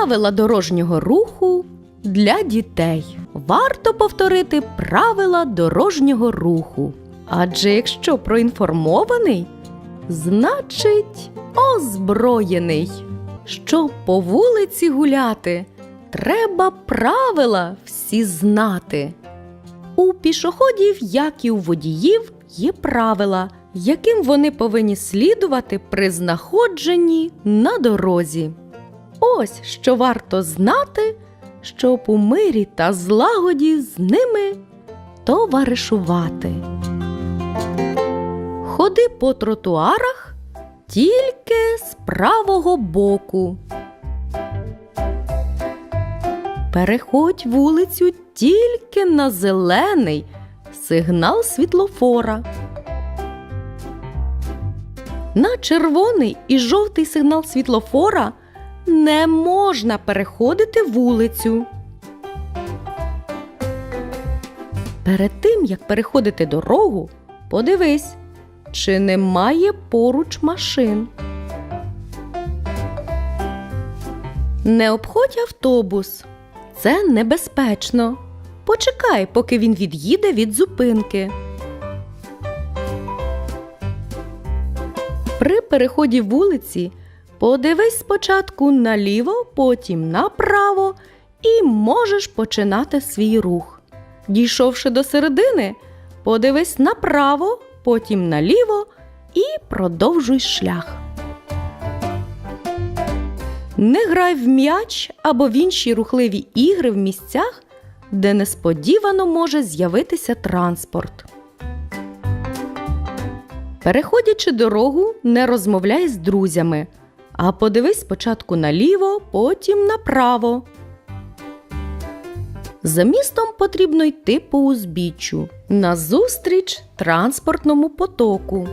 Правила дорожнього руху для дітей. Варто повторити правила дорожнього руху. Адже якщо проінформований, значить озброєний. Щоб по вулиці гуляти, треба правила всі знати. У пішоходів, як і у водіїв, є правила, яким вони повинні слідувати при знаходженні на дорозі. Ось що варто знати, щоб у мирі та злагоді з ними товаришувати. Ходи по тротуарах тільки з правого боку. Переходь вулицю тільки на зелений сигнал світлофора. На червоний і жовтий сигнал світлофора не можна переходити вулицю. Перед тим, як переходити дорогу, подивись, чи немає поруч машин. Не обходь автобус. Це небезпечно. Почекай, поки він від'їде від зупинки. При переході вулиці подивись спочатку наліво, потім направо і можеш починати свій рух. Дійшовши до середини, подивись направо, потім наліво і продовжуй шлях. Не грай в м'яч або в інші рухливі ігри в місцях, де несподівано може з'явитися транспорт. Переходячи дорогу, не розмовляй з друзями, а подивись спочатку наліво, потім направо. За містом потрібно йти по узбіччю назустріч транспортному потоку.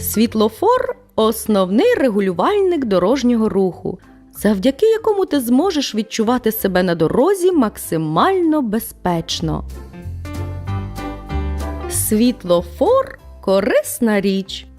Світлофор основний регулювальник дорожнього руху, завдяки якому ти зможеш відчувати себе на дорозі максимально безпечно. Світлофор корисна річ,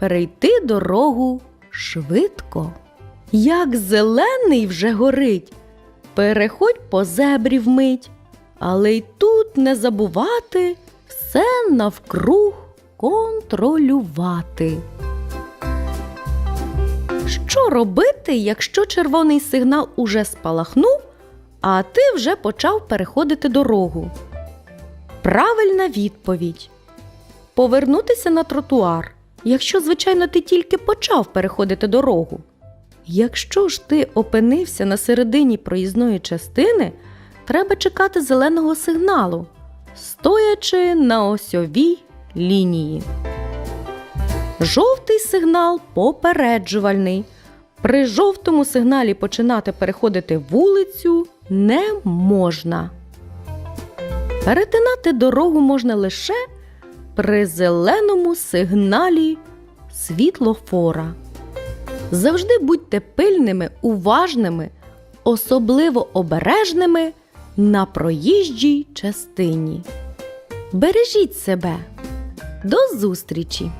перейти дорогу швидко. Як зелений вже горить, переходь по зебрі вмить, але й тут не забувати все навкруг контролювати. Що робити, якщо червоний сигнал уже спалахнув, а ти вже почав переходити дорогу? Правильна відповідь. Повернутися на тротуар, якщо, звичайно, ти тільки почав переходити дорогу. Якщо ж ти опинився на середині проїзної частини, треба чекати зеленого сигналу, стоячи на осьовій лінії. Жовтий сигнал попереджувальний. При жовтому сигналі починати переходити вулицю не можна. Перетинати дорогу можна лише при зеленому сигналі світлофора. Завжди будьте пильними, уважними, особливо обережними на проїжджій частині. Бережіть себе. До зустрічі!